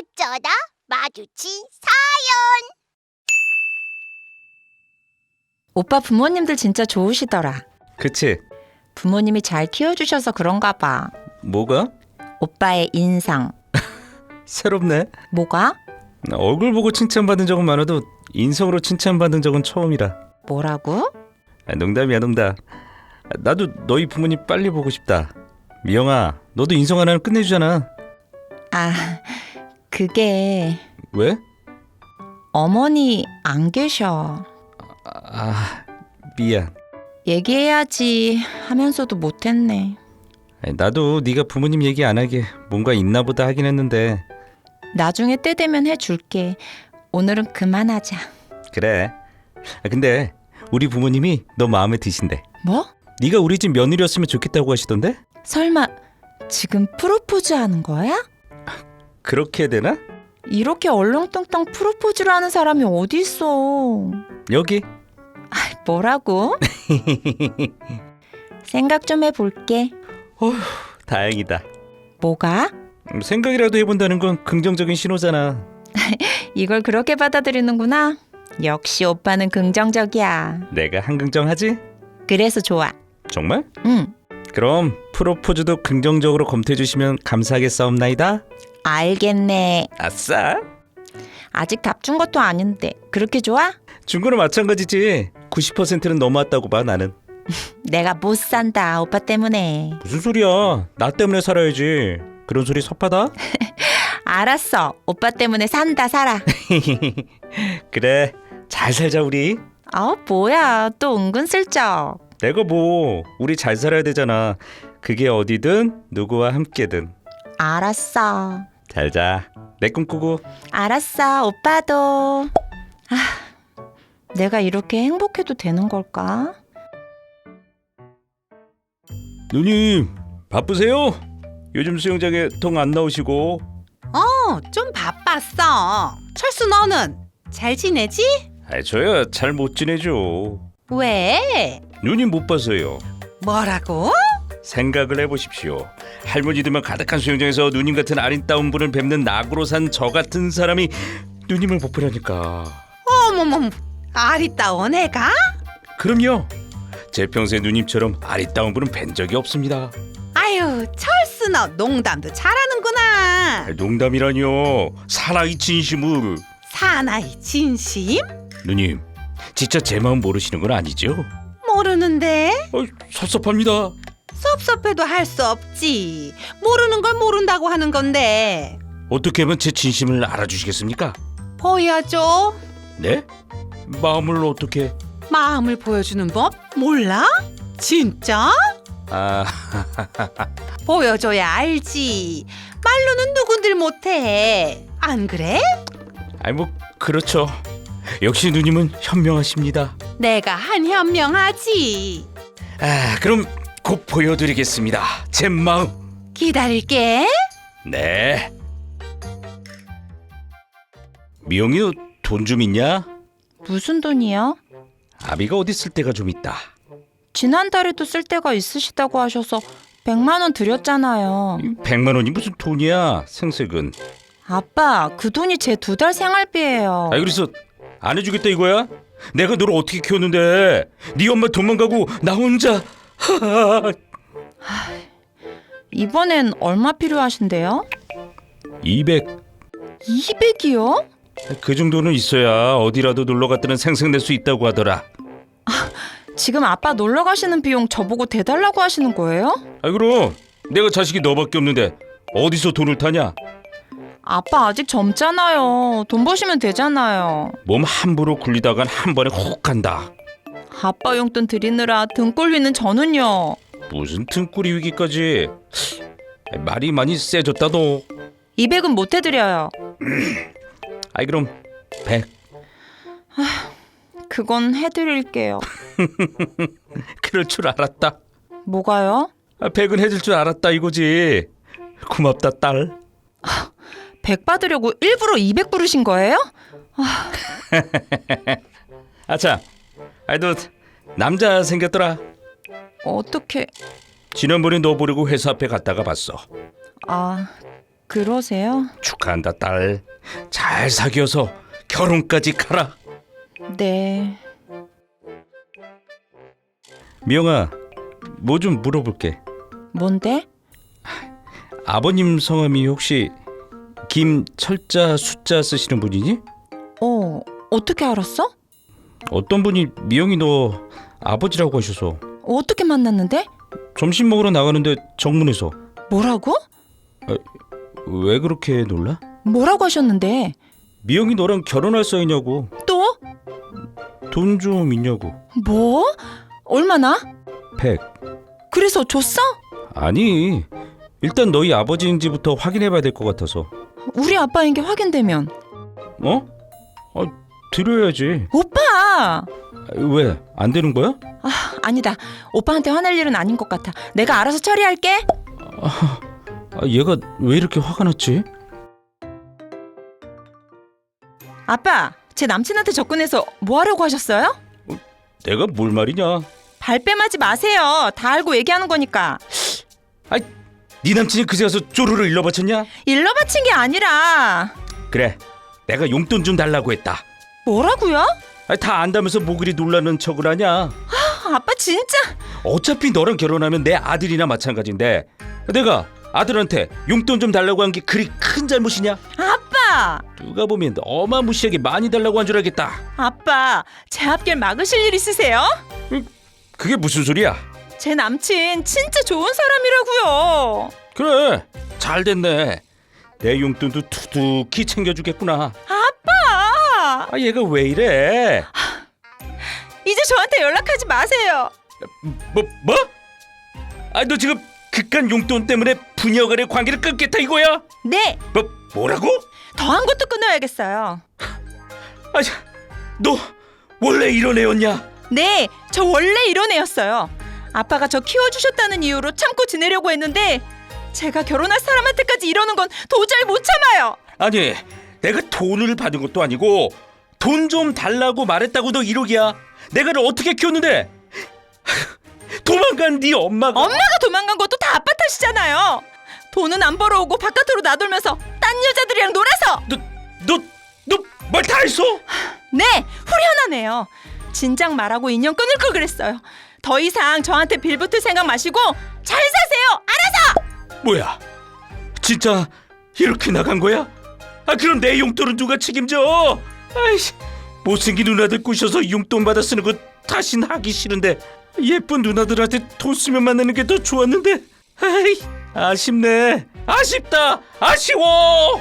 어쩌다 마주친 오빠 부모님들 진짜 좋으시더라. 그치? 부모님이 잘 키워주셔서 그런가 봐. 뭐가? 오빠의 인상. 새롭네. 뭐가? 얼굴 보고 칭찬받은 적은 많아도 인성으로 칭찬받은 적은 처음이라. 뭐라고? 아, 농담이야 농담. 아, 나도 너희 부모님 빨리 보고 싶다. 미영아, 너도 인성 하나는 끝내주잖아. 아, 그게 왜? 어머니 안 계셔. 아, 미안. 얘기해야지 하면서도 못했네. 아니, 나도 네가 부모님 얘기 안 하게 뭔가 있나 보다 하긴 했는데 나중에 때 되면 해줄게. 오늘은 그만하자. 그래. 아, 근데 우리 부모님이 너 마음에 드신대. 뭐? 네가 우리 집 며느리였으면 좋겠다고 하시던데? 설마 지금 프로포즈 하는 거야? 그렇게 되나? 이렇게 얼렁뚱땅 프로포즈를 하는 사람이 어디 있어? 여기. 뭐라고? 생각 좀 해볼게. 다행이다. 뭐가? 음, 생각이라도 해본다는 건 긍정적인 신호잖아. 이걸 그렇게 받아들이는구나. 역시 오빠는 긍정적이야. 내가 한긍정하지? 그래서 좋아. 정말? 응. 그럼 프로포즈도 긍정적으로 검토해 주시면 감사하겠사옵나이다. 알겠네. 아싸. 아직 답 준 것도 아닌데 그렇게 좋아? 준 거는 마찬가지지. 90%는 넘어왔다고 봐 나는. 내가 못 산다 오빠 때문에. 무슨 소리야? 나 때문에 살아야지. 그런 소리 섭하다? 알았어. 오빠 때문에 산다 살아. 그래. 잘 살자 우리. 아 뭐야 또 은근슬쩍. 내가 뭐 우리 잘 살아야 되잖아. 그게 어디든 누구와 함께든 알았어. 잘 자. 내 꿈꾸고 알았어 오빠도. 아 내가 이렇게 행복해도 되는 걸까? 누님 바쁘세요? 요즘 수영장에 통 안 나오시고 어, 좀 바빴어. 철수 너는 잘 지내지? 아 저야 잘 못 지내죠 왜? 누님 못 봐서요 뭐라고? 생각을 해보십시오 할머니들만 가득한 수영장에서 누님 같은 아린다운 분을 뵙는 낙으로 산 저 같은 사람이 누님을 못 보라니까 어머머, 아리따운 애가? 그럼요 제 평소에 누님처럼 아리따운 분은 뵌 적이 없습니다 아유, 철수 너 농담도 잘하는구나. 아, 농담이라뇨 사나이 진심을 사나이 진심? 누님 진짜 제 마음 모르시는 건 아니죠? 모르는데 어, 섭섭합니다 섭섭해도 할 수 없지. 모르는 걸 모른다고 하는 건데 어떻게 하면 제 진심을 알아주시겠습니까? 보여줘. 네? 마음을 어떻게? 마음을 보여주는 법 몰라? 진짜? 아, 보여줘야 알지. 말로는 누군들 못해. 안 그래? 아니 뭐 그렇죠. 역시 누님은 현명하십니다. 내가 한현명하지. 아, 그럼 곧 보여드리겠습니다. 제 마음. 기다릴게. 네. 미영이 돈 좀 있냐? 무슨 돈이요? 아비가 어디 쓸 데가 좀 있다. 지난달에도 쓸 데가 있으시다고 하셔서 100만 원 드렸잖아요. 백만 원이 무슨 돈이야? 생색은. 아빠, 그 돈이 제 두 달 생활비예요. 아, 그래서 안 해주겠다 이거야? 내가 너를 어떻게 키웠는데? 네 엄마 도망가고 나 혼자. 이번엔 얼마 필요하신데요? 200. 200이요? 그 정도는 있어야 어디라도 놀러 갔다는 생색낼 수 있다고 하더라. 지금 아빠 놀러 가시는 비용 저보고 대달라고 하시는 거예요? 아 그럼 내가 자식이 너밖에 없는데 어디서 돈을 타냐? 아빠 아직 젊잖아요. 돈 버시면 되잖아요. 몸 함부로 굴리다간 한 번에 훅 간다. 아빠 용돈 드리느라 등골 위는 저는요. 무슨 등골이 위기까지? 말이 많이 세졌다 너. 200은 못 해드려요. 아이 그럼 100. 그건 해드릴게요. 그럴 줄 알았다. 뭐가요? 아, 100은 해줄 줄 알았다 이거지. 고맙다 딸. 100 받으려고 일부러 200 부르신 거예요? 아차. 아이 너 남자 생겼더라. 어떻게? 지난번에 너 보려고 회사 앞에 갔다가 봤어. 아, 그러세요? 축하한다 딸. 잘 사귀어서 결혼까지 가라. 네. 미영아, 뭐 좀 물어볼게. 뭔데? 아버님 성함이 혹시 김철자 숫자 쓰시는 분이니? 어, 어떻게 알았어? 어떤 분이 미영이 너 아버지라고 하셔서 어떻게 만났는데? 점심 먹으러 나가는데 정문에서 뭐라고? 왜 그렇게 놀라? 뭐라고 하셨는데? 미영이 너랑 결혼할 사이냐고 또? 돈 좀 있냐고 뭐? 얼마나? 백 그래서 줬어? 아니 일단 너희 아버지인지부터 확인해봐야 될 것 같아서 우리 아빠인 게 확인되면 어? 아, 드려야지 오빠! 왜 안 되는 거야? 아, 아니다. 오빠한테 화낼 일은 아닌 것 같아. 내가 알아서 처리할게. 아, 얘가 왜 이렇게 화가 났지? 아빠, 제 남친한테 접근해서 뭐 하려고 하셨어요? 내가 뭘 말이냐 발뺌하지 마세요. 다 알고 얘기하는 거니까. 네 남친이 그새 가서 쪼르르 일러 바쳤냐? 일러 바친 게 아니라 그래 내가 용돈 좀 달라고 했다 뭐라고요? 아, 다 안다면서 뭐 그리 놀라는 척을 하냐 아, 아빠 진짜 어차피 너랑 결혼하면 내 아들이나 마찬가지인데 내가 아들한테 용돈 좀 달라고 한 게 그리 큰 잘못이냐? 아빠! 누가 보면 어마무시하게 많이 달라고 한 줄 알겠다 아빠, 제 앞길 막으실 일 있으세요? 그게 무슨 소리야? 제 남친 진짜 좋은 사람이라고요. 그래 잘 됐네 내 용돈도 두둑히 챙겨주겠구나 아빠! 아 얘가 왜 이래 이제 저한테 연락하지 마세요. 뭐 뭐? 아 너 지금 그깟 용돈 때문에 부녀 간의 관계를 끊겠다 이거야? 네, 뭐 뭐라고? 더한 것도 끊어야겠어요. 아너 원래 이런 애였냐? 네, 저 원래 이런 애였어요. 아빠가 저 키워주셨다는 이유로 참고 지내려고 했는데 제가 결혼할 사람한테까지 이러는 건 도저히 못 참아요. 아니 내가 돈을 받은 것도 아니고 돈 좀 달라고 말했다고 너 이러기야 내가 를 어떻게 키웠는데 도망간 네 엄마가 엄마가 도망간 것도 다 아빠 탓이잖아요. 돈은 안 벌어오고 바깥으로 나돌면서 딴 여자들이랑 놀아서 너너너 뭘다 했어? 네 후련하네요. 진작 말하고 인연 끊을 걸 그랬어요. 더 이상 저한테 빌붙을 생각 마시고 잘 사세요. 알아서. 뭐야 진짜 이렇게 나간 거야? 아 그럼 내 용돈은 누가 책임져? 아이씨, 못생긴 누나들 꼬셔서 용돈 받아 쓰는 거 다신 하기 싫은데 예쁜 누나들한테 돈 쓰면 만드는 게 더 좋았는데? 에이, 아쉽네. 아쉽다. 아쉬워.